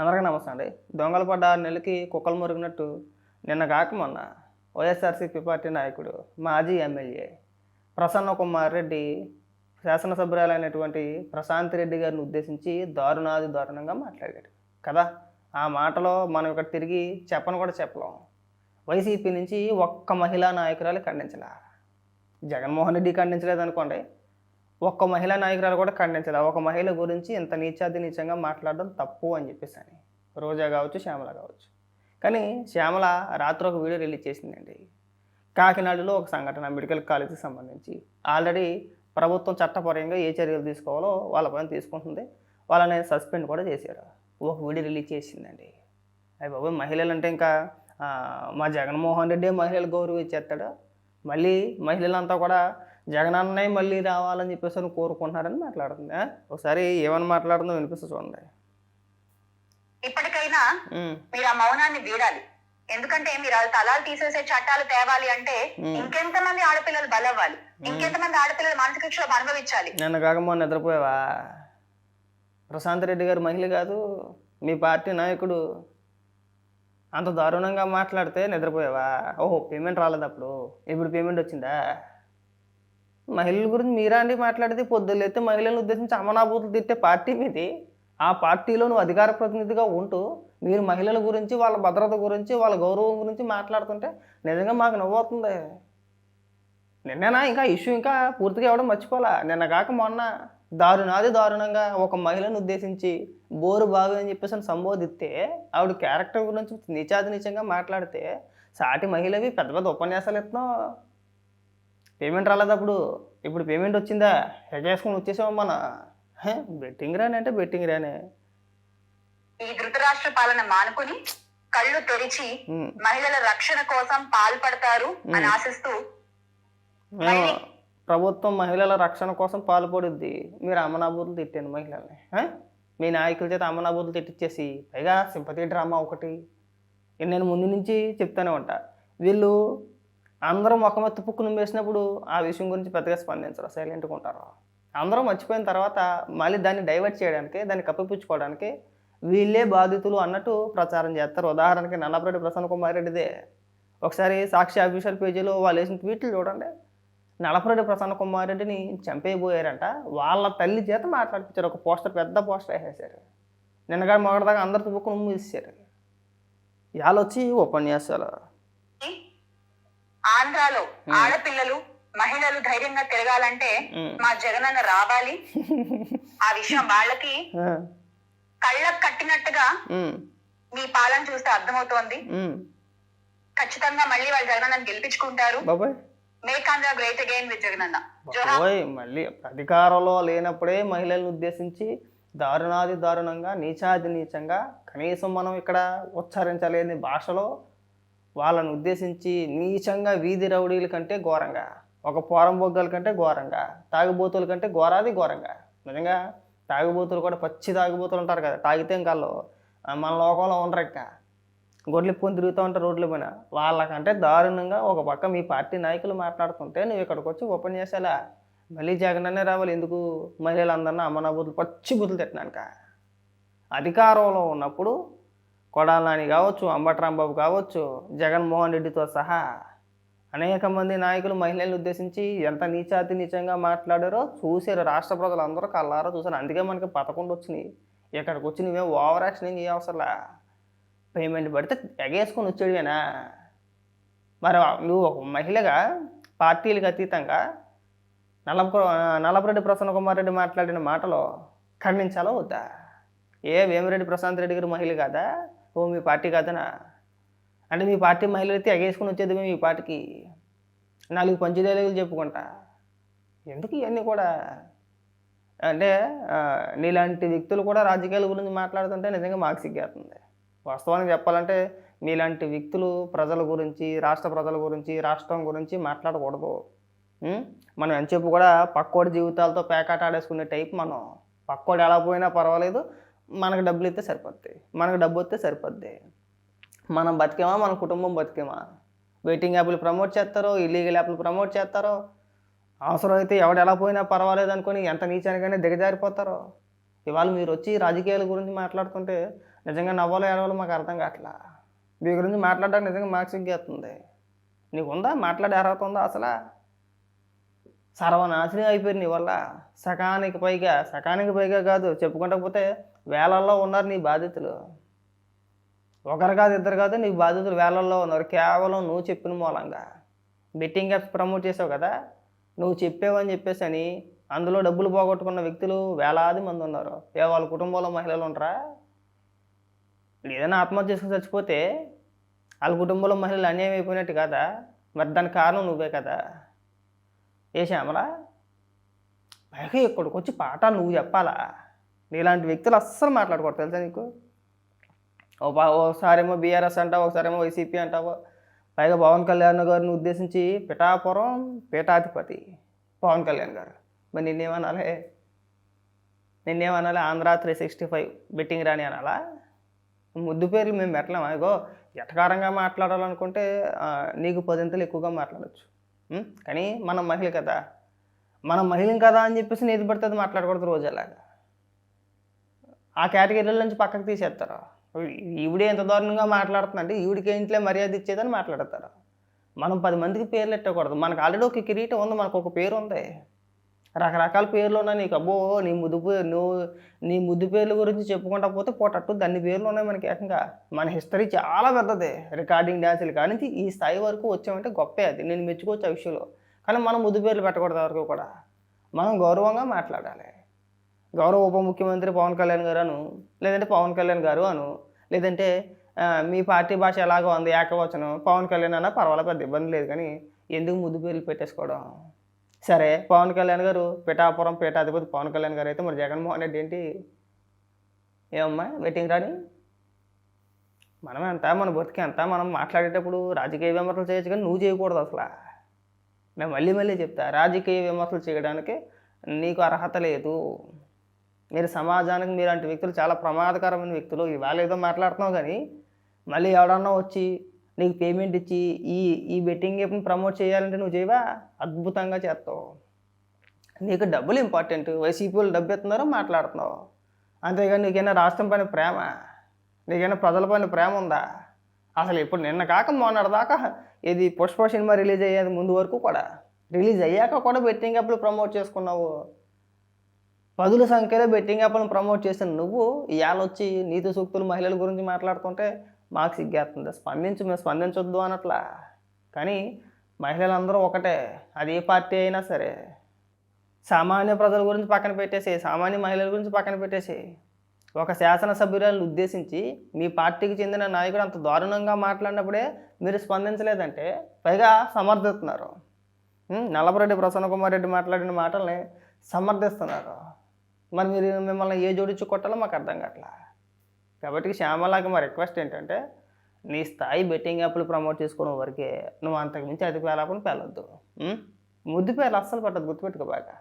అందరికీ నమస్తే అండి. దొంగలు పడ్డ ఆరు నెలలకి కుక్కలు మురిగినట్టు నిన్న కాక మొన్న వైఎస్ఆర్సీపీ పార్టీ నాయకుడు మాజీ ఎమ్మెల్యే ప్రసన్న కుమార్ రెడ్డి శాసనసభ్యురాలైనటువంటి ప్రశాంత్ రెడ్డి గారిని ఉద్దేశించి దారుణాది దారుణంగా మాట్లాడాడు. కదా? ఆ మాటలో మనం ఇక్కడ తిరిగి చెప్పను కూడా చెప్పలేం. వైసీపీ నుంచి ఒక్క మహిళా నాయకురాలు ఖండించలే. జగన్మోహన్ రెడ్డి ఖండించలేదు అనుకోండి ఒక్క మహిళా నాయకురాలు కూడా ఖండించలేదు. ఒక మహిళ గురించి ఇంత నీచాది నీచంగా మాట్లాడడం తప్పు అని చెప్పేసి అని. రోజా కావచ్చు శ్యామల కావచ్చు. కానీ శ్యామల రాత్రి ఒక వీడియో రిలీజ్ చేసిందండి. కాకినాడలో ఒక సంఘటన మెడికల్ కాలేజీకి సంబంధించి. ఆల్రెడీ ప్రభుత్వం చట్టపరంగా ఏ చర్యలు తీసుకోవాలో వాళ్ళ పైన తీసుకుంటుంది. వాళ్ళని సస్పెండ్ కూడా చేశారు. ఒక వీడియో రిలీజ్ చేసిందండి. అవి బాబు మహిళలు అంటే ఇంకా మా జగన్మోహన్ రెడ్డి మహిళలు గౌరవం మళ్ళీ మహిళలంతా కూడా జగనన్నయ్య మళ్ళీ రావాలని చెప్పేసి అని కోరుకుంటున్నారని మాట్లాడుతుంది? ఒకసారి ఏమని మాట్లాడుతుందో వినిపిస్తుంది చూడండి. ఇప్పటికైనా మీరు ఆ మౌనాన్ని వీడాలి. ఎందుకంటే మీరు తలాలు తీసేసే చట్టాలు తేవాలి అంటే ఇంకెంతమంది ఆడపిల్లలు బలవ్వాలి. ఇంకెంతమంది ఆడపిల్లలు మానసిక క్షోభ అనుభవించాలి. నిన్న కాక మొన్న నిద్రపోయావా? ప్రశాంత్ రెడ్డి గారు మహిళ కాదు మీ పార్టీ నాయకుడు. అంత దారుణంగా మాట్లాడితే నిద్రపోయావా? ఓహో పేమెంట్ రాలేదు అప్పుడు. ఇప్పుడు పేమెంట్ వచ్చిందా? మహిళల గురించి మీరా అండి మాట్లాడితే పొద్దులైతే మహిళలను ఉద్దేశించి అమనాభూతులు తిట్టే పార్టీ మీది. ఆ పార్టీలో నువ్వు అధికార ప్రతినిధిగా ఉంటూ మీరు మహిళల గురించి వాళ్ళ భద్రత గురించి వాళ్ళ గౌరవం గురించి మాట్లాడుతుంటే నిజంగా మాకు నవ్వుతుంది నిన్ననా ఇంకా ఇష్యూ ఇంకా పూర్తిగా ఇవ్వడం మర్చిపోలా. నిన్న కాక మొన్న దారుణాది దారుణంగా ఒక మహిళను ఉద్దేశించి బోరు బావి అని చెప్పేసి అని సంబోధిస్తే ఆవిడ క్యారెక్టర్ గురించి నీచాది నీచంగా మాట్లాడితే సాటి మహిళవి పెద్ద పెద్ద ఉపన్యాసాలు ఇస్తున్నావు. పేమెంట్ రాలేదు అప్పుడు ఇప్పుడు పేమెంట్ వచ్చిందా? ఎగేసుకొని వచ్చేసాం మన? బెట్టింగ్ రాని అంటే బెట్టింగ్ రానే. ఈ ధృతరాష్ట్ర పాలన మానుకుని కళ్ళు తెరిచి. మహిళల రక్షణ కోసం పాల్పడతారు అని ఆశిస్తూ ప్రభుత్వం మహిళల రక్షణ కోసం పాల్పడుద్ది. మీరు అమనాబూతులు తిట్టాను మహిళల్ని? మీ నాయకుల చేత అమనాబూతులు తిట్టించేసి పైగా సింపతి డ్రామా ఒకటి. నేను ముందు నుంచి చెప్తానే ఉంటా. వీళ్ళు అందరూ ముఖం తుప్పుకుని వేసినప్పుడు ఆ విషయం గురించి పెద్దగా స్పందించరు సైలెంట్గా ఉంటారు. అందరూ మర్చిపోయిన తర్వాత మళ్ళీ దాన్ని డైవర్ట్ చేయడానికి దాన్ని కప్పిపుచ్చుకోవడానికి వీళ్ళే బాధితులు అన్నట్టు ప్రచారం చేస్తారు. ఉదాహరణకి నల్లపరెడ్డి ప్రసన్న కుమార్ రెడ్డిదే. ఒకసారి సాక్షి అఫీషియల్ పేజీలో వాళ్ళు వేసిన ట్వీట్లు చూడండి. నలపరెడ్డి ప్రసన్న కుమార్ రెడ్డిని చంపేయబోయారంట. వాళ్ళ తల్లి చేత మాట్లాడిపించారు. ఒక పోస్టర్ పెద్ద పోస్టర్ వేసేసారు నిన్నగా మొదటిదాకా అందరు తుప్పుకుని మూసేసారు ఇవాళ వచ్చి ఉపన్యాసాలు. ఆంధ్రాలో ఆడపిల్లలు మహిళలు ధైర్యంగా తిరగాలంటే. మా జగనన్న రావాలి. ఆ విషయం వాళ్ళకి కళ్ళకు కట్టినట్టుగా మీ పాలన చూస్తే అర్థమవుతోంది. ఖచ్చితంగా మళ్ళీ వాళ్ళు జగనన్న గెలిపించుకుంటారు. బాబాయ్. Make Andhra great again with Jagananna. జోహార్ ఓయ్ మళ్ళీ అధికారంలో లేనప్పుడే మహిళలను ఉద్దేశించి దారుణాది దారుణంగా నీచాది నీచంగా కనీసం మనం ఇక్కడ ఉచ్చరించలేని భాషలో వాళ్ళని ఉద్దేశించి నీచంగా వీధి రౌడీల కంటే ఘోరంగా ఒక పోరం బొగ్గల కంటే ఘోరంగా తాగుబోతుల కంటే ఘోరాది ఘోరంగా. నిజంగా తాగుబోతులు కూడా పచ్చి తాగుబోతులు ఉంటారు కదా తాగితే ఇంకా వాళ్ళు, మన లోకంలో ఉండరు ఇంకా. గొడ్లు తిరుగుతూ ఉంటారు రోడ్ల పైన వాళ్ళకంటే దారుణంగా ఒక పక్క మీ పార్టీ నాయకులు మాట్లాడుతుంటే నువ్వు ఇక్కడికి వచ్చి ఉపన్యాసాలా? మళ్ళీ జగనన్నే రావాలి. ఎందుకు? మహిళలందరినీ అమ్మనా బుద్ధులు పచ్చి బుద్ధులు తిట్టినాక అధికారంలో ఉన్నప్పుడు కొడాల నాని కావచ్చు అంబట్రాంబాబు కావచ్చు జగన్మోహన్ రెడ్డితో సహా అనేక మంది నాయకులు మహిళలను ఉద్దేశించి ఎంత నీచాతి నీచంగా మాట్లాడారో చూశారు. రాష్ట్ర ప్రజలు అందరూ కళ్ళారో చూశారు. అందుకే మనకి పదకొండు వచ్చినాయి. ఇక్కడికి వచ్చి నువ్వేం ఓవర్ యాక్షన్ ఏం చేయవసరలా పేమెంట్ పడితే ఎగేసుకొని వచ్చేడివేనా మరి నువ్వు ఒక మహిళగా పార్టీలకు అతీతంగా నల్లపు నలభరెడ్డి ప్రసన్న కుమార్ రెడ్డి మాట్లాడిన మాటలో ఖండించాలో వద్దా? ఏ వేమిరెడ్డి ప్రశాంత్ రెడ్డి గారు మహిళ కాదా? ఓ మీ పార్టీ కాదనా అంటే మీ పార్టీ మహిళలు అయితే ఎగేసుకుని వచ్చేది మీ పార్టీకి. నాలుగు పంచదేలుగులు చెప్పుకుంటా. ఎందుకు ఇవన్నీ కూడా? అంటే నీలాంటి వ్యక్తులు కూడా రాజకీయాల గురించి మాట్లాడుతుంటే నిజంగా మాకు సిగ్గేస్తుంది. వాస్తవానికి చెప్పాలంటే మీలాంటి వ్యక్తులు ప్రజల గురించి రాష్ట్ర ప్రజల గురించి రాష్ట్రం గురించి మాట్లాడకూడదు. మనం ఎంతసేపు కూడా పక్కోడి జీవితాలతో పేకాట ఆడేసుకునే టైప్ మనం. పక్కోడు ఎలా పోయినా పర్వాలేదు మనకు డబ్బులు ఇస్తే సరిపోద్ది. మనకు డబ్బు వస్తే సరిపోద్ది. మనం బతికేమా? మన కుటుంబం బతికేమా? వెయిటింగ్ యాప్లు ప్రమోట్ చేస్తారో? ఇల్లీగల్ యాప్లు ప్రమోట్ చేస్తారో? అవసరమైతే ఎవడు ఎలా పోయినా పర్వాలేదు అనుకుని ఎంత నీచానికైనా దిగజారిపోతారో? ఇవాళ మీరు వచ్చి రాజకీయాల గురించి మాట్లాడుతుంటే నిజంగా నవ్వాలో ఏడవాలో మాకు అర్థం కావట్లా? మీ గురించి మాట్లాడడానికి నిజంగా మాకు సిగ్గేస్తుంది. నీకు ఉందా మాట్లాడే అర్హత ఉందా అసలు? సర్వనాశనం అయిపోయింది నీ వల్ల. సకానికి పైగా సకానికి పైగా కాదు చెప్పుకుంటకపోతే వేలల్లో ఉన్నారు నీ బాధితులు ఒకరు కాదు ఇద్దరు కాదు నీ బాధితులు వేలల్లో ఉన్నారు. కేవలం నువ్వు చెప్పిన మూలంగా. బెట్టింగ్ యాప్స్ ప్రమోట్ చేసావు కదా నువ్వు చెప్పేవని చెప్పేసి అని అందులో డబ్బులు పోగొట్టుకున్న వ్యక్తులు వేలాది మంది ఉన్నారు. ఏ వాళ్ళ కుటుంబంలో మహిళలు ఉంటారా ఏదైనా ఆత్మహత్య చేసుకుని చచ్చిపోతే వాళ్ళ కుటుంబంలో మహిళలు అన్యాయం అయిపోయినట్టు కదా? మరి దానికి కారణం నువ్వే కదా. ఏ శ్యామలా? పైగా ఇక్కడికి వచ్చి పాఠాలు నువ్వు చెప్పాలా? నీలాంటి వ్యక్తులు అస్సలు మాట్లాడకూడదు తెలుసా నీకు? ఓ ఒకసారేమో బీఆర్ఎస్ అంటావు ఒకసారేమో వైసీపీ అంటావు? పైగా పవన్ కళ్యాణ్ గారిని ఉద్దేశించి పిఠాపురం పీఠాధిపతి పవన్ కళ్యాణ్ గారు. మరి నిన్నేమనాలే? నిన్నేమనాలి Andhra three sixty five betting రాని అనాలా? ముద్దు పేర్లు మేము పెట్టలేము? అదిగో ఎటకారంగా మాట్లాడాలనుకుంటే నీకు పదింతలు ఎక్కువగా మాట్లాడచ్చు. కానీ మనం మహిళ కదా. మనం మహిళం కదా అని చెప్పేసి నేది పడితే అది మాట్లాడకూడదు రోజు అలాగా. ఆ కేటగిరీల నుంచి పక్కకు తీసేస్తారు. ఈవిడే ఎంత దారుణంగా మాట్లాడుతుందంటే ఈవిడికి ఇంట్లో మర్యాద ఇచ్చేదని మాట్లాడతారు. మనం పది మందికి పేర్లు ఎట్టకూడదు. మనకు ఆల్రెడీ ఒక కిరీటం ఉంది మనకు ఒక పేరు ఉంది. రకరకాల పేర్లు ఉన్నాయి నీకు. అబ్బో నీ ముద్దు నువ్వు నీ ముద్దు పేర్ల గురించి చెప్పుకుంటా పోతే పోటట్టు దాన్ని పేర్లు ఉన్నాయి మనకి ఏకంగా. మన హిస్టరీ చాలా పెద్దది. రికార్డింగ్ డ్యాన్సులు కానీ ఈ స్థాయి వరకు వచ్చామంటే గొప్పే అది. నేను మెచ్చుకోవచ్చు ఆ విషయంలో. కానీ మనం ముద్దు పేర్లు పెట్టకూడదు వరకు కూడా. మనం గౌరవంగా మాట్లాడాలి. గౌరవ ఉప ముఖ్యమంత్రి పవన్ కళ్యాణ్ గారు అను లేదంటే పవన్ కళ్యాణ్ గారు అను లేదంటే మీ పార్టీ భాష ఎలాగో ఉంది ఏకవచనం పవన్ కళ్యాణ్ అన్న పర్వాలేదు పెద్ద ఇబ్బంది లేదు. కానీ ఎందుకు ముద్దు పేర్లు పెట్టేసుకోవడం? సరే పవన్ కళ్యాణ్ గారు పిఠాపురం పీఠాధిపతి పవన్ కళ్యాణ్ గారు అయితే మరి జగన్మోహన్ రెడ్డి ఏంటి? ఏమమ్మా వెయిటింగ్ రాని? మనం ఎంత మన బతికి ఎంత మనం మాట్లాడేటప్పుడు రాజకీయ విమర్శలు చేయొచ్చు కానీ నువ్వు చేయకూడదు అసలు. నేను మళ్ళీ మళ్ళీ చెప్తా రాజకీయ విమర్శలు చేయడానికి నీకు అర్హత లేదు. మీరు సమాజానికి మీలాంటి వ్యక్తులు చాలా ప్రమాదకరమైన వ్యక్తులు. ఇవాళ ఏదో మాట్లాడుతున్నావు కానీ మళ్ళీ ఎవడన్నా వచ్చి నీకు పేమెంట్ ఇచ్చి ఈ ఈ బెట్టింగ్ యాప్ని ప్రమోట్ చేయాలంటే నువ్వు చేయవా? అద్భుతంగా చేస్తావు. నీకు డబ్బులు ఇంపార్టెంట్ వైసీపీ వాళ్ళు డబ్బు ఎత్తున్నారో మాట్లాడుతున్నావు. అంతేగాని నీకైనా రాష్ట్రం పైన ప్రేమ? నీకైనా ప్రజల పైన ప్రేమ ఉందా? అసలు ఇప్పుడు నిన్న కాక మొన్నటి దాకా ఇది పుష్ప సినిమా రిలీజ్ అయ్యేది ముందు వరకు కూడా. రిలీజ్ అయ్యాక కూడా బెట్టింగ్ యాప్లు ప్రమోట్ చేసుకున్నావు. పదుల సంఖ్యలో బెట్టింగ్ యాప్లను ప్రమోట్ చేసిన నువ్వు ఇవాళ వచ్చి నీతి సూక్తులు మహిళల గురించి మాట్లాడుతుంటే మాకు సిగ్గేస్తుంది స్పందించు మేము స్పందించొద్దు అనట్లా కానీ మహిళలందరూ ఒకటే. అది ఏ పార్టీ అయినా సరే. సామాన్య ప్రజల గురించి పక్కన పెట్టేసి సామాన్య మహిళల గురించి పక్కన పెట్టేసి. ఒక శాసనసభ్యురాలను ఉద్దేశించి మీ పార్టీకి చెందిన నాయకుడు అంత దారుణంగా మాట్లాడినప్పుడే మీరు స్పందించలేదంటే పైగా సమర్థిస్తున్నారు. ఉం, నల్లపరెడ్డి ప్రసన్న కుమార్ రెడ్డి మాట్లాడిన మాటల్ని సమర్థిస్తున్నారు. మరి మీరు మిమ్మల్ని ఏ జోడించి కొట్టాలో మాకు అర్థం కావట్లా. కాబట్టి శ్యామలాకి మా రిక్వెస్ట్ ఏంటంటే నీ స్థాయి బెట్టింగ్ యాప్లు ప్రమోట్ చేసుకునే వరకే నువ్వు అంతకుమించి మించి అతి పేలాపని పేలొద్దు. ముద్దు పేర్లు అస్సలు పట్టదు గుర్తుపెట్టుకో బాగా.